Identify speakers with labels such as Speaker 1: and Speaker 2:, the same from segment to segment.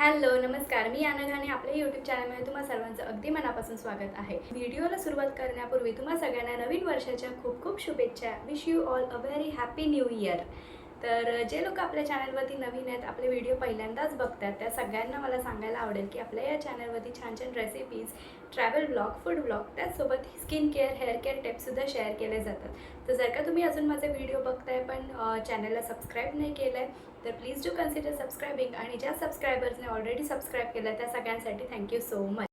Speaker 1: Hello नमस्कार. मी आनंद आणि आपल्या यूट्यूब चॅनलमध्ये तुम्हा सर्वांचं अगदी मनापासून स्वागत आहे. व्हिडिओला सुरुवात करण्यापूर्वी तुम्हा सगळ्यांना नवीन वर्षाच्या खूप खूप शुभेच्छा. Wish you all a very happy new year तर जे लोक आपल्या चॅनलवरती नवीन आहेत आपले व्हिडिओ पहिल्यांदाच बघतात त्या सगळ्यांना मला सांगायला आवडेल की आपल्या या चॅनलवरती छान छान recipes travel blog food blog त्याचसोबत स्किन केअर हेअर केअर टिप्ससुद्धा शेअर केले जातात. तर जर का तुम्ही अजून माझे व्हिडिओ बघताय पण चॅनलला सबस्क्राईब नाही केलं आहे तर प्लीज डू कन्सिडर सबस्क्रायबिंग आणि ज्या सबस्क्रायबर्सने ऑलरेडी सबस्क्राईब केलं त्या सगळ्यांसाठी थँक्यू सो मच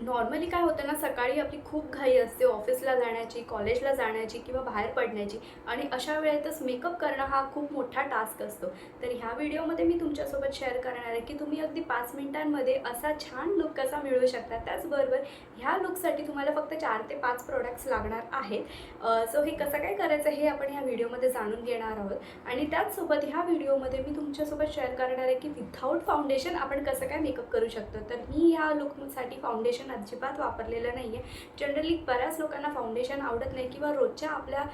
Speaker 1: नॉर्मली काय होतं ना सकाळी आपली खूप घाई असते ऑफिसला जाण्याची कॉलेजला जाण्याची किंवा बाहेर पडण्याची. आणि अशा वेळेतच मेकअप करणं हा खूप मोठा टास्क असतो. तर ह्या व्हिडिओमध्ये मी तुमच्यासोबत शेअर करणार आहे की तुम्ही अगदी पाच मिनिटांमध्ये असा छान लुक कसा मिळवू शकता. त्याचबरोबर ह्या लुकसाठी तुम्हाला फक्त चार ते पाच प्रोडक्ट्स लागणार आहेत. सो हे कसं काय करायचं हे आपण ह्या व्हिडिओमध्ये जाणून घेणार आहोत. आणि त्याचसोबत ह्या व्हिडिओमध्ये मी तुमच्यासोबत शेअर करणार आहे की विथाऊट फाउंडेशन आपण कसं काय मेकअप करू शकतो. तर मी ह्या लुकसाठी फाउंडेशन अजिबात वापरलेलं नाही आहे जनरली बऱ्याच लोकांना फाउंडेशन आवडत नाही किंवा रोजच्या आपल्या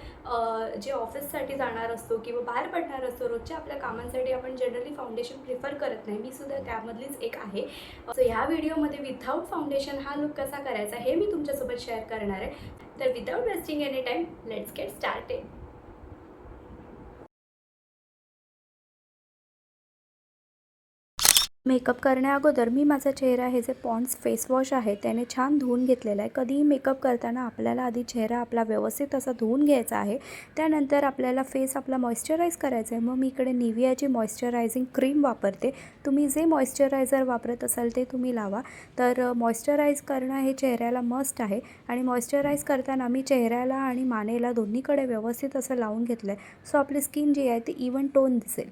Speaker 1: जे ऑफिससाठी जाणार असतो किंवा बाहेर पडणार असतो रोजच्या आपल्या कामांसाठी आपण जनरली फाउंडेशन प्रिफर करत नाही. मी सुद्धा त्यामधलीच एक आहे. सो ह्या व्हिडिओमध्ये विथाऊट फाउंडेशन हा लुक कसा करायचा हे मी तुमच्यासोबत शेअर करणार आहे. तर without wasting any time let's get started makeup करण्याअगोदर मी माझा चेहरा हे जे पॉन्ड्स फेस वॉश आहे त्याने छान धुवून घेतलेला आहे. कधीही मेकअप करताना आपल्याला आधी चेहरा आपला व्यवस्थित असा धुवून घ्यायचा आहे. त्यानंतर आपल्याला फेस आपला मॉइश्चराईज करायचा आहे मग मी इकडे निवियाची मॉइश्चरायझिंग क्रीम वापरते. तुम्ही जे मॉइश्चरायझर वापरत असाल ते तुम्ही लावा. तर मॉइश्चराईज करणं हे चेहऱ्याला मस्ट आहे. आणि मॉइश्चराईज करताना मी चेहऱ्याला आणि मानेला दोन्हीकडे व्यवस्थित असं लावून घेतलं आहे सो आपली स्किन जी आहे ती इवन टोन दिसेल.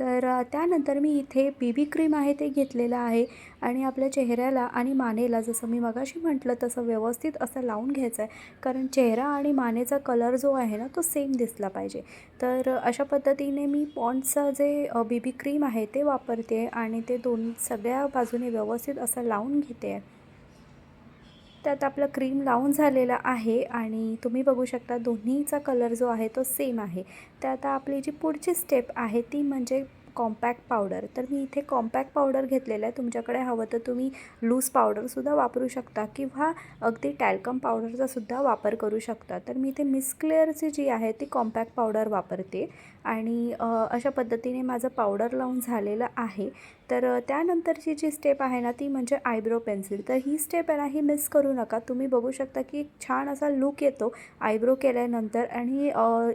Speaker 1: तर त्यानंतर मी इथे बी बी क्रीम आहे ते घेतलेलं आहे आणि आपल्या चेहऱ्याला आणि मानेला जसं मी मगाशी म्हटलं तसं व्यवस्थित असं लावून घ्यायचं आहे. कारण चेहरा आणि मानेचा कलर जो आहे ना तो सेम दिसला पाहिजे. तर अशा पद्धतीने मी पॉन्डचं जे बी बी क्रीम आहे ते वापरते आणि ते दोन सगळ्या बाजूने व्यवस्थित असं लावून घेते. आहे त्यात आपलं क्रीम लावून झालेला आहे आणि तुम्ही बघू शकता दोन्हीचा कलर जो आहे तो सेम आहे. तर आता आपली जी पुढची स्टेप आहे ती म्हणजे कॉम्पॅक्ट पावडर तर मी इथे कॉम्पॅक्ट पावडर घेतलेलं आहे. तुमच्याकडे हवं तर तुम्ही लूज पावडरसुद्धा वापरू शकता किंवा अगदी टॅल्कम पावडरचासुद्धा वापर करू शकता. तर मी इथे मिस क्लेअरची जी आहे ती कॉम्पॅक्ट पावडर वापरते. आणि अशा पद्धतीने माझं पावडर लावून झालेलं आहे. तर त्यानंतरची जी स्टेप आहे ना ती म्हणजे आयब्रो पेन्सिल. तर ही स्टेप आहे ना ही मिस करू नका. तुम्ही बघू शकता की एक छान असा लुक येतो आयब्रो केल्यानंतर आणि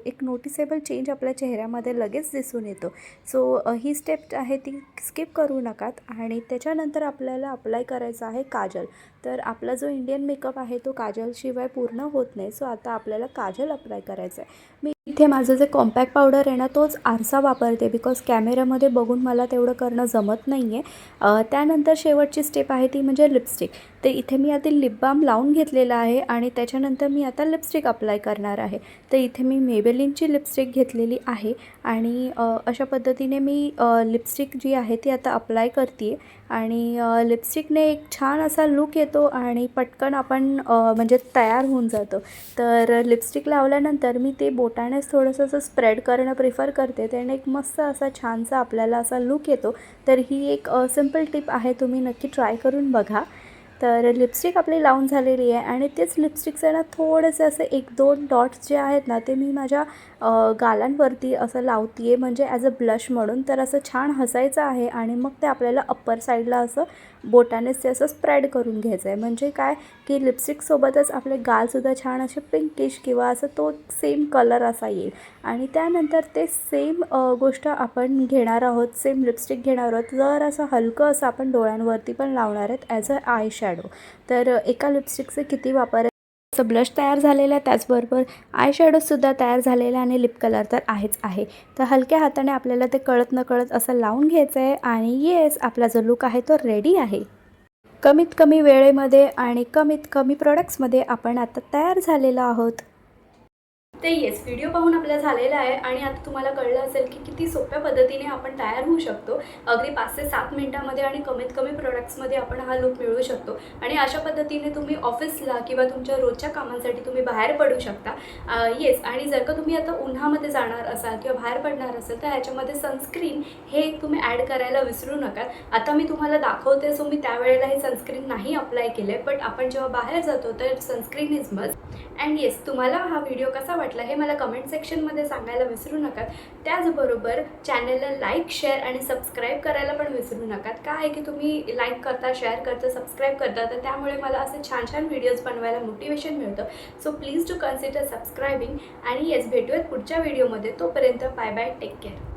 Speaker 1: एक नोटिसेबल चेंज आपल्या चेहऱ्यामध्ये लगेच दिसून येतो. सो ही स्टेप आहे ती स्किप करू नकात आणि त्याच्यानंतर आपल्याला अप्लाय करायचं आहे काजल. तर आपला जो इंडियन मेकअप आहे तो काजलशिवाय पूर्ण होत नाही. सो आता आपल्याला काजल अप्लाय करायचं आहे मी इथे माझं जे कॉम्पॅक्ट पावडर आहे ना तोच आरसा वापरते बिकॉज कॅमेऱ्यामध्ये बघून मला तेवढं करणं जमत नाही आहे त्यानंतर शेवटची स्टेप आहे ती म्हणजे लिपस्टिक तर इथे मी आधी लिप बाम लावून घेतलेला आहे आणि त्याच्यानंतर मी आता लिपस्टिक अप्लाय करणार आहे. तर इथे मी मेबेलिनची लिपस्टिक घेतलेली आहे आणि अशा पद्धतीने मी लिपस्टिक जी आहे ती आता अप्लाय करते आणि लिपस्टिकने एक छान असा लुक येतो आणि पटकन आपण म्हणजे तयार होऊन जातो. तर लिपस्टिक लावल्यानंतर मी ते बोटानेच थोडंसं असं स्प्रेड करणं प्रिफर करते. त्याने एक मस्त असा छानसा आपल्याला असा लुक येतो. तर ही एक सिंपल टिप आहे तुम्ही नक्की ट्राय करून बघा. तर लिपस्टिक आपली लावून झालेली आहे आणि तेच लिपस्टिकचं ना थोडंसं असं एक दोन डॉट्स जे आहेत ना ते मी माझ्या गालांवरती असं लावते आहे म्हणजे ॲज अ ब्लश म्हणून तर असं छान हसायचं आहे आणि मग ते आपल्याला अप्पर साईडला असं बोटानेच ते असं स्प्रेड करून घ्यायचं आहे म्हणजे काय की लिपस्टिकसोबतच आपले गालसुद्धा छान असे पिंकिश किंवा असं तो सेम कलर असा येईल. आणि त्यानंतर ते सेम गोष्ट आपण घेणार आहोत सेम लिपस्टिक घेणार आहोत. जर असं हलकं असं आपण डोळ्यांवरती पण लावणार आहेत ॲज अ आय शॅडो तर एका लिपस्टिकचे किती वापर असं ब्लश तयार झालेला आहे त्याचबरोबर आय शॅडोसुद्धा तयार झालेला आणि लिप कलर तर आहेच आहे. तर हलक्या हाताने आपल्याला ते कळत न कळत असं लावून घ्यायचं आहे आणि येस आपला जो लुक आहे तो रेडी आहे. कमीत कमी वेळेमध्ये आणि कमीत कमी प्रोडक्ट्समध्ये आपण आता तयार झालेलो आहोत. ते येस व्हिडिओ पाहून आपला झालेला आहे आणि आता तुम्हाला कळलं असेल की किती सोप्या पद्धतीने आपण तयार होऊ शकतो. अगदी पाच ते सात मिनिटामध्ये आणि कमीत कमी प्रोडक्ट्समध्ये आपण हा लुक मिळवू शकतो. आणि अशा पद्धतीने तुम्ही ऑफिसला किंवा तुमच्या रोजच्या कामांसाठी तुम्ही बाहेर पडू शकता. येस आणि जर का तुम्ही आता उन्हामध्ये जाणार असाल किंवा बाहेर पडणार असाल तर ह्याच्यामध्ये सनस्क्रीन हे तुम्ही ॲड करायला विसरू नका. आता मी तुम्हाला दाखवते सो मी त्यावेळेला हे सनस्क्रीन नाही अप्लाय केलं आहे बट आपण जेव्हा बाहेर जातो तर sunscreen is must and yes तुम्हाला हा व्हिडिओ कसा वाटलं हे मला कमेंट सेक्शनमध्ये सांगायला विसरू नका. त्याचबरोबर चॅनलला लाईक शेअर आणि सबस्क्राईब करायला पण विसरू नका. काय आहे की तुम्ही लाईक करता शेअर करता सबस्क्राईब करता तर त्यामुळे मला असे छान छान व्हिडिओज बनवायला मोटिवेशन मिळतं. So please to consider subscribing आणि येस भेटूयात पुढच्या व्हिडिओमध्ये तोपर्यंत बाय बाय टेक केअर